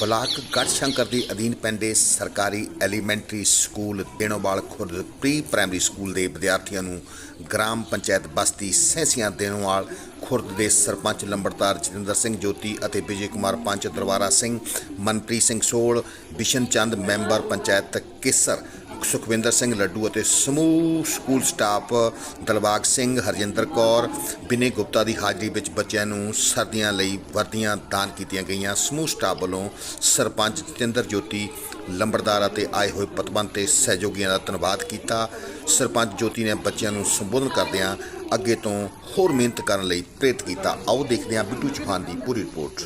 Block Garhshankar ਦੇ ਅਧੀਨ ਪੈਂਦੇ ਸਰਕਾਰੀ elementary school Denowal Khurd pre primary school ਦੇ ਵਿਦਿਆਰਥੀਆਂ ਨੂੰ ਗ੍ਰਾਮ ਪੰਚਾਇਤ ਬਸਤੀ ਸੈਸੀਆਂ ਦੇਣੋਵਾਲ ਖੁਰਦ ਦੇ ਸਰਪੰਚ ਲੰਬੜਦਾਰ ਜਤਿੰਦਰ ਸਿੰਘ ਜੋਤੀ ਅਤੇ ਵਿਜੇ ਕੁਮਾਰ ਪੰਚ ਦਰਬਾਰਾ ਸਿੰਘ, ਮਨਪ੍ਰੀਤ ਸਿੰਘ ਸੋਲ, ਬਿਸ਼ਨ ਚੰਦ ਮੈਂਬਰ ਪੰਚਾਇਤ ਕੇਸਰ ਸੁਖਵਿੰਦਰ ਸਿੰਘ ਲੱਡੂ ਅਤੇ ਸਮੂਹ ਸਕੂਲ ਸਟਾਫ ਦਲਬਾਗ ਸਿੰਘ, ਹਰਜਿੰਦਰ ਕੌਰ, ਬਿਨੇ ਗੁਪਤਾ ਦੀ ਹਾਜ਼ਰੀ ਵਿੱਚ ਬੱਚਿਆਂ ਨੂੰ ਸਰਦੀਆਂ ਲਈ ਵਰਦੀਆਂ ਦਾਨ ਕੀਤੀਆਂ ਗਈਆਂ। ਸਮੂਹ ਸਟਾਫ ਵੱਲੋਂ ਸਰਪੰਚ ਜਤਿੰਦਰ ਜੋਤੀ, ਲੰਬੜਦਾਰ ਅਤੇ ਆਏ ਹੋਏ ਪਤਵੰਤ ਤੇ ਸਹਿਯੋਗੀਆਂ ਦਾ ਧੰਨਵਾਦ ਕੀਤਾ। ਸਰਪੰਚ ਜੋਤੀ ਨੇ ਬੱਚਿਆਂ ਨੂੰ ਸੰਬੋਧਨ ਕਰਦਿਆਂ ਅੱਗੇ ਤੋਂ ਹੋਰ ਮਿਹਨਤ ਕਰਨ ਲਈ ਪ੍ਰੇਰਿਤ ਕੀਤਾ। ਆਓ ਦੇਖਦੇ ਹਾਂ ਬਿੱਟੂ ਚੌਹਾਨ ਦੀ ਪੂਰੀ ਰਿਪੋਰਟ।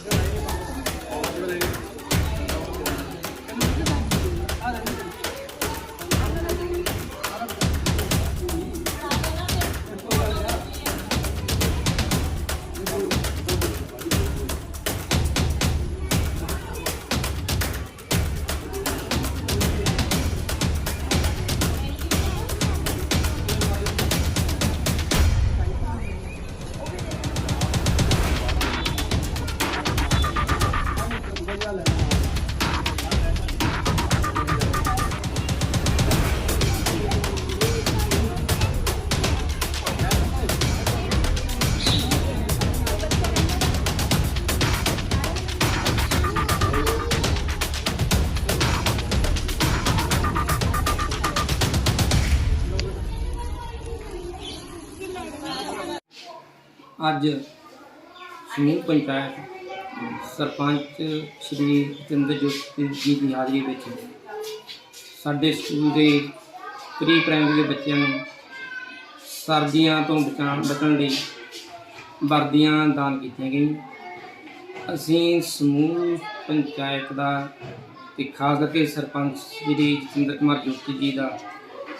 ਅੱਜ ਸਮੂਹ ਪੰਚਾਇਤ ਸਰਪੰਚ ਸ਼੍ਰੀ ਜਤਿੰਦਰ ਜੋਤੀ ਜੀ ਦੀ ਹਾਜ਼ਰੀ ਵਿੱਚ ਸਾਡੇ ਸਕੂਲ ਦੇ ਪ੍ਰੀ ਪ੍ਰਾਇਮਰੀ ਦੇ ਬੱਚਿਆਂ ਨੂੰ ਸਰਦੀਆਂ ਤੋਂ ਬਚਾਉਣ, ਬਚਣ ਲਈ ਵਰਦੀਆਂ ਦਾਨ ਕੀਤੀਆਂ ਗਈਆਂ। ਅਸੀਂ ਸਮੂਹ ਪੰਚਾਇਤ ਦਾ ਤੇ ਖਾਸ ਕਰਕੇ ਸਰਪੰਚ ਸ਼੍ਰੀ ਜਤਿੰਦਰ ਕੁਮਾਰ ਜੋਤੀ ਜੀ ਦਾ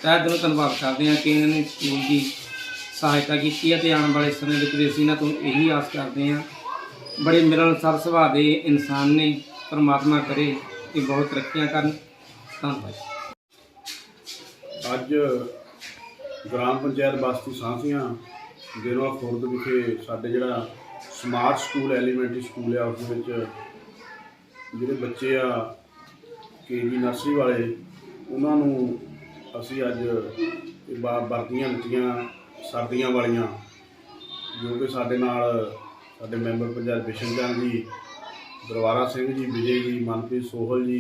ਤਹਿ ਦਿਲੋਂ ਧੰਨਵਾਦ ਕਰਦੇ ਹਾਂ ਕਿ ਇਹਨਾਂ ਨੇ ਸਕੂਲ ਦੀ ਸਹਾਇਤਾ ਕੀਤੀ ਹੈ ਤੇ ਆਉਣ ਵਾਲੇ ਸਮੇਂ ਵਿੱਚ ਵੀ ਅਸੀਂ ਇਹਨਾਂ ਤੋਂ ਇਹੀ ਆਸ ਕਰਦੇ ਹਾਂ ਬੜੇ ਮਿਲਣਸਾਰ ਸੁਭਾਅ ਦੇ ਇਨਸਾਨ ਨੇ, ਪਰਮਾਤਮਾ ਕਰੇ ਕਿ ਬਹੁਤ ਤਰੱਕੀਆਂ ਕਰਨ। ਧੰਨਵਾਦ ਅੱਜ ਗ੍ਰਾਮ ਪੰਚਾਇਤ ਬਸਤੀ ਸਾਂਸੀਆਂ ਦੇਰਵਾ ਖੁਰਦ ਵਿਖੇ ਸਾਡੇ ਜਿਹੜਾ ਸਮਾਰਟ ਸਕੂਲ, ਐਲੀਮੈਂਟਰੀ ਸਕੂਲ ਆ, ਉਸ ਵਿੱਚ ਜਿਹੜੇ ਬੱਚੇ ਆ, ਕੇਜੀ ਨਰਸਰੀ ਵਾਲੇ, ਉਹਨਾਂ ਨੂੰ ਅਸੀਂ ਅੱਜ ਵਰਦੀਆਂ ਦਿੱਤੀਆਂ, ਸਰਦੀਆਂ ਵਾਲੀਆਂ, ਜੋ ਕਿ ਸਾਡੇ ਨਾਲ ਸਾਡੇ ਮੈਂਬਰ ਪੰਜਾਬ ਬਿਸ਼ਨ ਚੰਦ ਜੀ ਦਰਬਾਰਾ ਸਿੰਘ ਜੀ, ਵਿਜੇ ਜੀ, ਮਨਪ੍ਰੀਤ ਸੋਹਲ ਜੀ,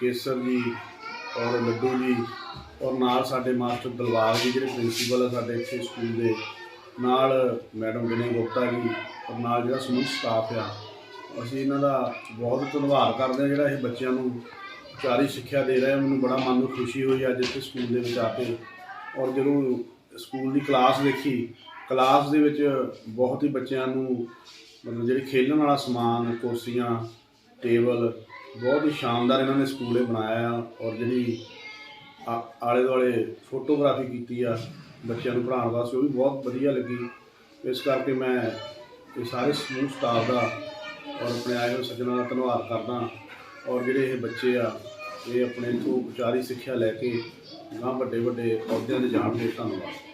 ਕੇਸਰ ਜੀ ਔਰ ਲੱਡੂ ਜੀ ਔਰ ਨਾਲ ਸਾਡੇ ਮਾਸਟਰ ਦਲਵਾਰ ਜੀ, ਜਿਹੜੇ ਪ੍ਰਿੰਸੀਪਲ ਆ ਸਾਡੇ ਇੱਥੇ ਸਕੂਲ ਦੇ, ਨਾਲ ਮੈਡਮ ਵਿਨੇ ਗੁਪਤਾ ਜੀ ਔਰ ਨਾਲ ਜਿਹੜਾ ਸਮੂਹ ਸਟਾਫ ਆ, ਅਸੀਂ ਇਹਨਾਂ ਦਾ ਬਹੁਤ ਧੰਨਵਾਦ ਕਰਦੇ ਹਾਂ ਜਿਹੜਾ ਇਹ ਬੱਚਿਆਂ ਨੂੰ ਚਾਰੀ ਸਿੱਖਿਆ ਦੇ ਰਹੇ ਮੈਨੂੰ ਬੜਾ ਮਨ ਨੂੰ ਖੁਸ਼ੀ ਹੋਈ ਅੱਜ ਇੱਥੇ ਸਕੂਲ ਦੇ ਵਿੱਚ ਆ ਕੇ ਔਰ ਜਦੋਂ ਸਕੂਲ ਦੀ ਕਲਾਸ ਦੇਖੀ ਕਲਾਸ ਦੇ ਵਿੱਚ ਬਹੁਤ ਹੀ ਬੱਚਿਆਂ ਨੂੰ ਮਤਲਬ ਜਿਹੜੇ ਖੇਡਣ ਵਾਲਾ ਸਮਾਨ, ਕੁਰਸੀਆਂ, ਟੇਬਲ, ਬਹੁਤ ਹੀ ਸ਼ਾਨਦਾਰ ਇਹਨਾਂ ਨੇ ਸਕੂਲੇ ਬਣਾਇਆ ਆ ਔਰ ਜਿਹੜੀ ਆ- ਆਲੇ ਦੁਆਲੇ ਫੋਟੋਗ੍ਰਾਫੀ ਕੀਤੀ ਆ ਬੱਚਿਆਂ ਨੂੰ ਪੜ੍ਹਾਉਣ ਵਾਸਤੇ, ਉਹ ਵੀ ਬਹੁਤ ਵਧੀਆ ਲੱਗੀ। ਇਸ ਕਰਕੇ ਮੈਂ ਇਹ ਸਾਰੇ ਸਮੂਹ ਸਟਾਫ ਦਾ ਔਰ ਆਪਣੇ ਆਏ ਹੋਏ ਸੱਜਣਾਂ ਦਾ ਧੰਨਵਾਦ ਕਰਦਾ ਔਰ ਜਿਹੜੇ ਇਹ ਬੱਚੇ ਆ, ਇਹ ਆਪਣੇ ਤੋਂ ਉਚਾਰੀ ਸਿੱਖਿਆ ਲੈ ਕੇ ਗਾਂ ਵੱਡੇ ਵੱਡੇ ਅਹੁਦਿਆਂ ਤੇ ਜਾਣਗੇ ਧੰਨਵਾਦ।